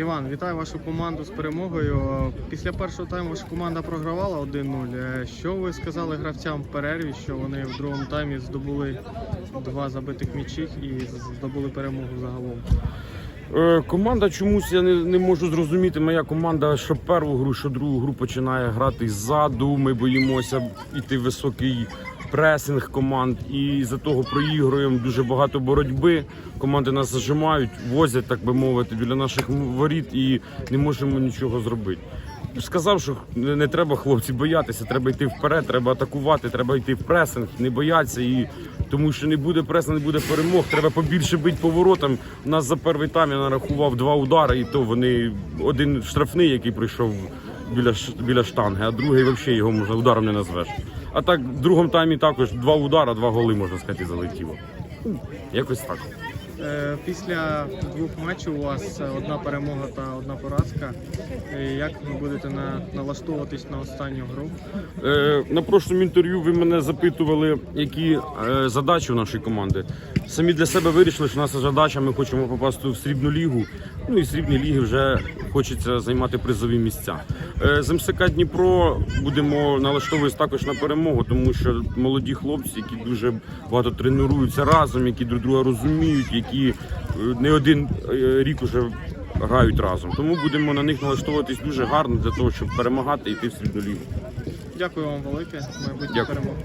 Іван, вітаю вашу команду з перемогою. Після першого тайму ваша команда програвала 1-0. Е, Що ви сказали гравцям в перерві, що вони в другому таймі здобули два забитих м'ячів і здобули перемогу загалом? Е, Команда чомусь я не, не можу зрозуміти. Моя команда, що першу гру, що другу гру починає грати ззаду. Ми боїмося йти високий пресинг команд, і за того проігруємо дуже багато боротьби. Команди нас зажимають, возять, так би мовити, біля наших воріт і не можемо нічого зробити. Сказав, що не треба хлопці боятися, треба йти вперед, треба атакувати, треба йти в пресинг, не боятися і тому що не буде преса, не буде перемог. Треба побільше бити поворотам. У нас за перший тайм я нарахував два удари, і то вони один штрафний, який прийшов біля біля штанги, а другий взагалі його можна ударом не назвеш. А так в другому таймі також два удара, два голи можна сказати, залетіло. Якось так. Е, Після двох матчів у вас е, одна перемога та одна поразка. Е, Як ви будете на, налаштовуватись на останню гру? На прошлому інтерв'ю ви мене запитували, які задачі у нашої команди. Самі для себе вирішили, що наша задача, ми хочемо попасти в срібну лігу. Ну і в срібній лігі вже хочеться займати призові місця. З МСК Дніпро будемо налаштовуватися також на перемогу, тому що молоді хлопці, які дуже багато тренуються разом, які друг друга розуміють, які е, не один е, рік уже грають разом. Тому будемо на них налаштовуватись дуже гарно для того, щоб перемагати і йти в срібну лігу. Дякую вам велике. Майбутнє Дякую. перемоги.